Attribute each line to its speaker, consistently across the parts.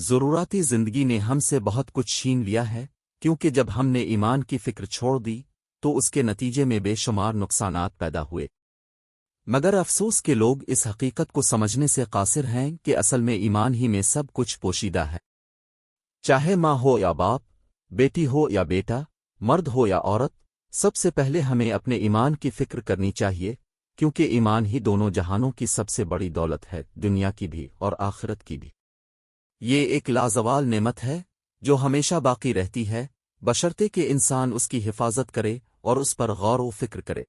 Speaker 1: ضروراتی زندگی نے ہم سے بہت کچھ چھین لیا ہے، کیونکہ جب ہم نے ایمان کی فکر چھوڑ دی، تو اس کے نتیجے میں بے شمار نقصانات پیدا ہوئے۔ مگر افسوس کے لوگ اس حقیقت کو سمجھنے سے قاصر ہیں کہ اصل میں ایمان ہی میں سب کچھ پوشیدہ ہے۔ چاہے ماں ہو یا باپ، بیٹی ہو یا بیٹا، مرد ہو یا عورت، سب سے پہلے ہمیں اپنے ایمان کی فکر کرنی چاہیے، کیونکہ ایمان ہی دونوں جہانوں کی سب سے بڑی دولت ہے، دنیا کی بھی اور آخرت کی بھی۔ یہ ایک لازوال نعمت ہے جو ہمیشہ باقی رہتی ہے بشرتے کہ انسان اس کی حفاظت کرے اور اس پر غور و فکر کرے۔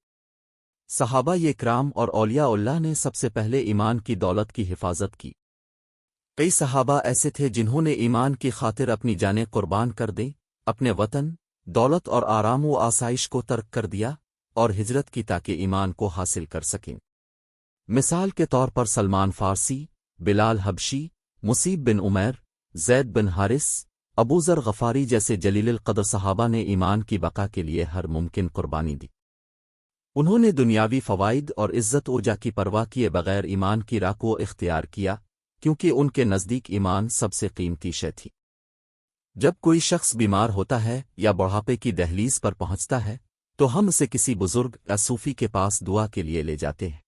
Speaker 1: صحابہ یہ کرام اور اولیاء اللہ نے سب سے پہلے ایمان کی دولت کی حفاظت کی۔ کئی صحابہ ایسے تھے جنہوں نے ایمان کی خاطر اپنی جانیں قربان کر دیں، اپنے وطن، دولت اور آرام و آسائش کو ترک کر دیا اور ہجرت کی تاکہ ایمان کو حاصل کر سکیں۔ مثال کے طور پر سلمان فارسی، بلال حبشی مصیب بن عمیر زید بن حارث، ابو ذر غفاری جیسے جلیل القدر صحابہ نے ایمان کی بقا کے لیے ہر ممکن قربانی دی۔ انہوں نے دنیاوی فوائد اور عزت اوجا کی پرواہ کیے بغیر ایمان کی راہ کو اختیار کیا، کیونکہ ان کے نزدیک ایمان سب سے قیمتی شے تھی۔ جب کوئی شخص بیمار ہوتا ہے یا بڑھاپے کی دہلیز پر پہنچتا ہے، تو ہم اسے کسی بزرگ یا صوفی کے پاس دعا کے لیے لے جاتے ہیں۔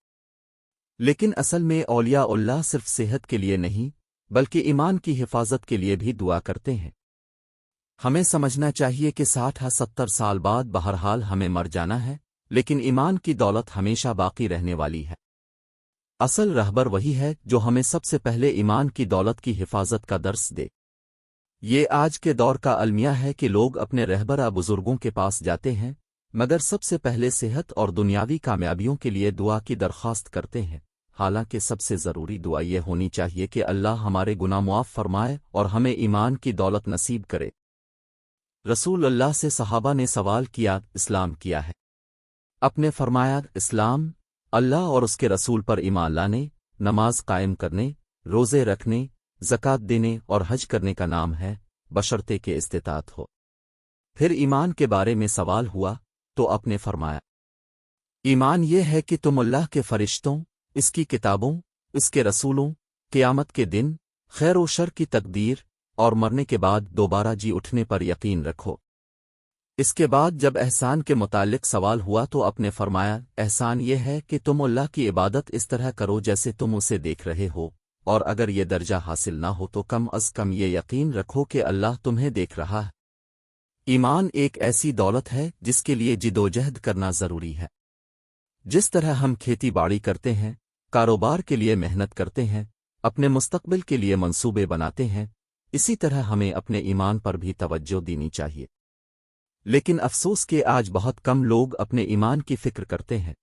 Speaker 1: لیکن اصل میں اولیاء اللہ صرف صحت کے لیے نہیں بلکہ ایمان کی حفاظت کے لیے بھی دعا کرتے ہیں۔ ہمیں سمجھنا چاہیے کہ ساٹھ ستر سال بعد بہرحال ہمیں مر جانا ہے، لیکن ایمان کی دولت ہمیشہ باقی رہنے والی ہے۔ اصل رہبر وہی ہے جو ہمیں سب سے پہلے ایمان کی دولت کی حفاظت کا درس دے۔ یہ آج کے دور کا المیہ ہے کہ لوگ اپنے رہبرا بزرگوں کے پاس جاتے ہیں، مگر سب سے پہلے صحت اور دنیاوی کامیابیوں کے لیے دعا کی درخواست کرتے ہیں۔ حالانکہ سب سے ضروری دعا یہ ہونی چاہیے کہ اللہ ہمارے گناہ معاف فرمائے اور ہمیں ایمان کی دولت نصیب کرے۔ رسول اللہ سے صحابہ نے سوال کیا، اسلام کیا ہے؟ اپنے فرمایا، اسلام، اللہ اور اس کے رسول پر ایمان لانے، نماز قائم کرنے، روزے رکھنے، زکوٰۃ دینے اور حج کرنے کا نام ہے بشرتے کے استطاعت ہو۔ پھر ایمان کے بارے میں سوال ہوا تو اپنے فرمایا، ایمان یہ ہے کہ تم اللہ کے فرشتوں اس کی کتابوں، اس کے رسولوں، قیامت کے دن، خیر و شر کی تقدیر اور مرنے کے بعد دوبارہ جی اٹھنے پر یقین رکھو۔ اس کے بعد جب احسان کے متعلق سوال ہوا تو اپنے فرمایا، احسان یہ ہے کہ تم اللہ کی عبادت اس طرح کرو جیسے تم اسے دیکھ رہے ہو، اور اگر یہ درجہ حاصل نہ ہو تو کم از کم یہ یقین رکھو کہ اللہ تمہیں دیکھ رہا ہے۔ ایمان ایک ایسی دولت ہے جس کے لیے جدوجہد کرنا ضروری ہے۔ جس طرح ہم کھیتی باڑی کرتے ہیں کاروبار کے لیے محنت کرتے ہیں، اپنے مستقبل کے لیے منصوبے بناتے ہیں، اسی طرح ہمیں اپنے ایمان پر بھی توجہ دینی چاہیے۔ لیکن افسوس کہ آج بہت کم لوگ اپنے ایمان کی فکر کرتے ہیں۔